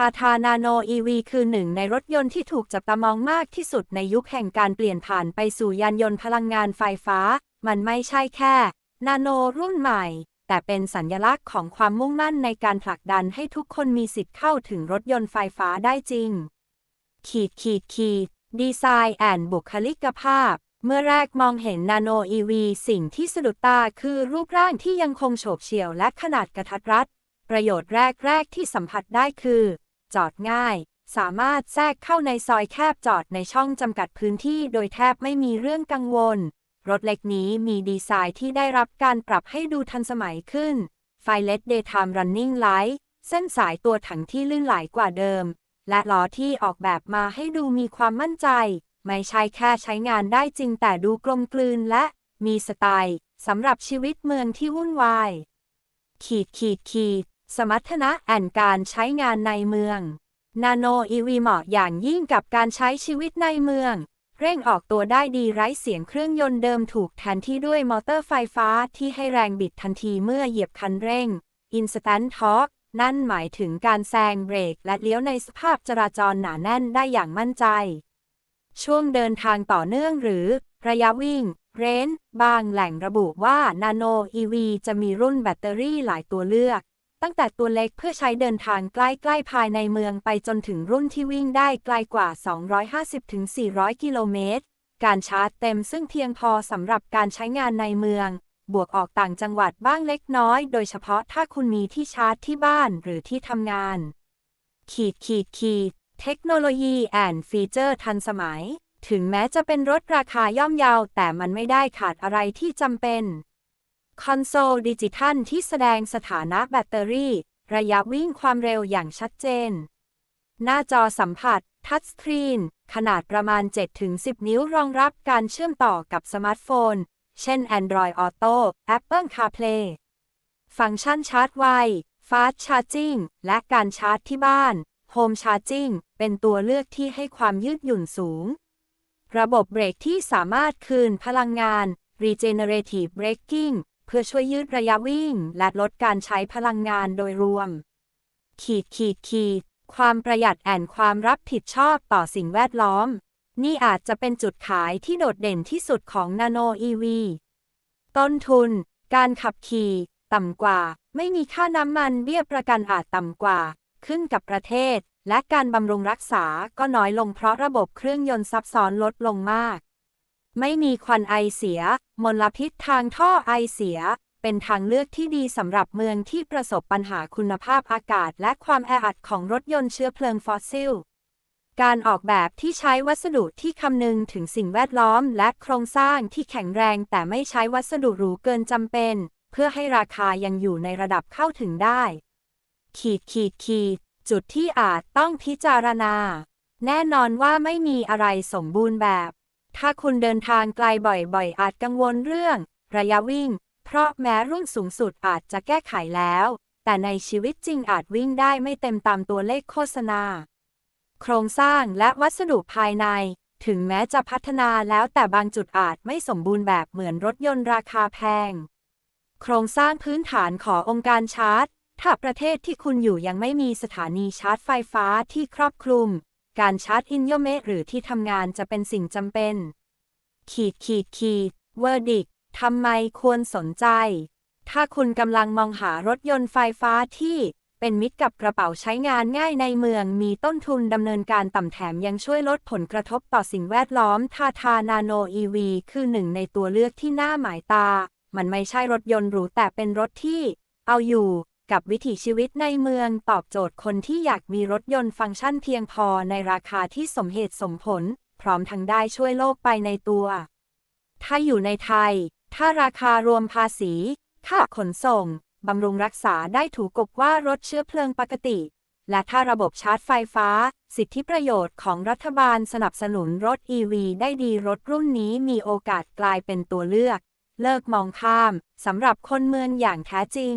ทาทานาโน EV คือหนึ่งในรถยนต์ที่ถูกจับตามองมากที่สุดในยุคแห่งการเปลี่ยนผ่านไปสู่ยานยนต์พลังงานไฟฟ้า มันไม่ใช่แค่ นาโนรุ่นใหม่ แต่เป็นสัญลักษณ์ของความมุ่งมั่นในการผลักดันให้ทุกคนมีสิทธิ์เข้าถึงรถยนต์ไฟฟ้าได้จริง ขีดขีดขีดดีไซน์แอนบุคลิกภาพ เมื่อแรกมองเห็นนาโน EV สิ่งที่สะดุดตาคือรูปร่างที่ยังคงโฉบเฉี่ยวและขนาดกระทัดรัดประโยชน์แรก ๆ ที่สัมผัสได้คือ จอดง่าย สามารถแทรกเข้าในซอยแคบจอดในช่องจำกัดพื้นที่โดยแทบไม่มีเรื่องกังวล รถเล็กนี้มีดีไซน์ที่ได้รับการปรับให้ดูทันสมัยขึ้น ไฟ LED Daytime Running Light เส้นสายตัวถังที่ลื่นไหลกว่าเดิม และล้อที่ออกแบบมาให้ดูมีความมั่นใจ ไม่ใช่แค่ใช้งานได้จริงแต่ดูกลมกลืนและมีสไตล์สำหรับชีวิตเมืองที่วุ่นวาย ขีดขีดขีด สมรรถนะแอนการใช้งานในเมือง นาโนอีวีเหมาะอย่างยิ่งกับการใช้ชีวิตในเมือง เร่งออกตัวได้ดีไร้เสียงเครื่องยนต์เดิมถูกแทนที่ด้วยมอเตอร์ไฟฟ้าที่ให้แรงบิดทันทีเมื่อเหยียบคันเร่ง Instant Torque นั่นหมายถึงการแซงเบรกและเลี้ยวในสภาพจราจรหนาแน่นได้อย่างมั่นใจ ช่วงเดินทางต่อเนื่องหรือ ระยะวิ่ง เรน บางแหล่งระบุว่า Nano EV จะมีรุ่นแบตเตอรี่หลายตัวเลือก ตั้งแต่ตัวเล็กเพื่อใช้เดินทางใกล้ๆภายในเมืองไปจนถึงรุ่นที่วิ่งได้ไกลกว่า 250-400 กิโลเมตร การชาร์จเต็มซึ่งเพียงพอสำหรับการใช้งานในเมือง บวกออกต่างจังหวัดบ้างเล็กน้อย โดยเฉพาะถ้าคุณมีที่ชาร์จที่บ้านหรือที่ทำงาน ขีดขีดขีดเทคโนโลยีแอนฟีเจอร์ทันสมัย ถึงแม้จะเป็นรถราคาย่อมเยาวแต่มันไม่ได้ขาดอะไรที่จำเป็น คอนโซลดิจิทัลที่แสดงสถานะแบตเตอรี่ ระยะวิ่งความเร็วอย่างชัดเจน หน้าจอสัมผัส ทัชสกรีน ขนาดประมาณ 7-10 นิ้วรองรับการเชื่อมต่อกับสมาร์ทโฟน เช่น Android Auto Apple CarPlay ฟังก์ชันชาร์จไว Fast Charging และการชาร์จที่บ้าน Home Charging เป็นตัวเลือกที่ให้ความยืดหยุ่นสูง ระบบเบรกที่สามารถคืนพลังงาน Regenerative Braking เพื่อช่วยยืดระยะวิ่ง และลดการใช้พลังงานโดยรวม ขีดขีดขีด ความประหยัดแอนความรับผิดชอบต่อสิ่งแวดล้อม นี่อาจจะเป็นจุดขายที่โดดเด่นที่สุดของนาโน EV ต้นทุน การขับขี่ ต่ำกว่า ไม่มีค่าน้ำมันเบี้ยประกันอาจต่ำกว่า ขึ้นกับประเทศ และการบำรุงรักษาก็น้อยลงเพราะระบบเครื่องยนต์ซับซ้อนลดลงมาก ไม่มีควันไอเสีย มลพิษทางท่อไอเสีย เป็นทางเลือกที่ดีสำหรับเมืองที่ประสบปัญหาคุณภาพอากาศ และความแออัดของรถยนต์เชื้อเพลิงฟอสซิล การออกแบบที่ใช้วัสดุที่คำนึงถึงสิ่งแวดล้อม และโครงสร้างที่แข็งแรงแต่ไม่ใช้วัสดุหรูเกินจำเป็น เพื่อให้ราคายังอยู่ในระดับเข้าถึงได้ ขีดขีดขีด จุดที่อาจต้องพิจารณา แน่นอนว่าไม่มีอะไรสมบูรณ์แบบ ถ้าคุณเดินทางไกลบ่อยๆ อาจกังวลเรื่อง ระยะวิ่ง เพราะแม้รุ่นสูงสุดอาจจะแก้ไขแล้ว แต่ในชีวิตจริงอาจวิ่งได้ไม่เต็มตามตัวเลขโฆษณา โครงสร้างและวัสดุภายใน ถึงแม้จะพัฒนาแล้วแต่บางจุดอาจไม่สมบูรณ์แบบเหมือนรถยนต์ราคาแพง โครงสร้างพื้นฐานขององค์การชาร์จ ถ้าประเทศที่คุณอยู่ยังไม่มีสถานีชาร์จไฟฟ้าที่ครอบคลุม การชาร์จอินโยเมหรือที่ทำงานจะเป็นสิ่งจำเป็น ขีดขีดขีดเวอร์ดิกทำไมควรสนใจ ถ้าคุณกำลังมองหารถยนต์ไฟฟ้าที่เป็นมิตรกับกระเป๋าใช้งานง่ายในเมือง มีต้นทุนดำเนินการต่ำแถมยังช่วยลดผลกระทบต่อสิ่งแวดล้อมทาทานาโนอีวีคือหนึ่งในตัวเลือกที่น่าหมายตา มันไม่ใช่รถยนต์หรูแต่เป็นรถที่ เอาอยู่ กับวิถีชีวิตในเมืองตอบโจทย์คนที่อยากมีรถยนต์ฟังก์ชันเพียงพอในราคาที่สมเหตุสมผล พร้อมทั้งได้ช่วยโลกไปในตัว ถ้าอยู่ในไทย ถ้าราคารวมภาษี ค่าขนส่ง บำรุงรักษาได้ถูกกบว่ารถเชื้อเพลิงปกติ และถ้าระบบชาร์จไฟฟ้า สิทธิประโยชน์ของรัฐบาลสนับสนุนรถ EV ได้ดีรถรุ่นนี้มีโอกาสกลายเป็นตัวเลือก เลิกมองข้ามสำหรับคนเมืองอย่างแท้จริง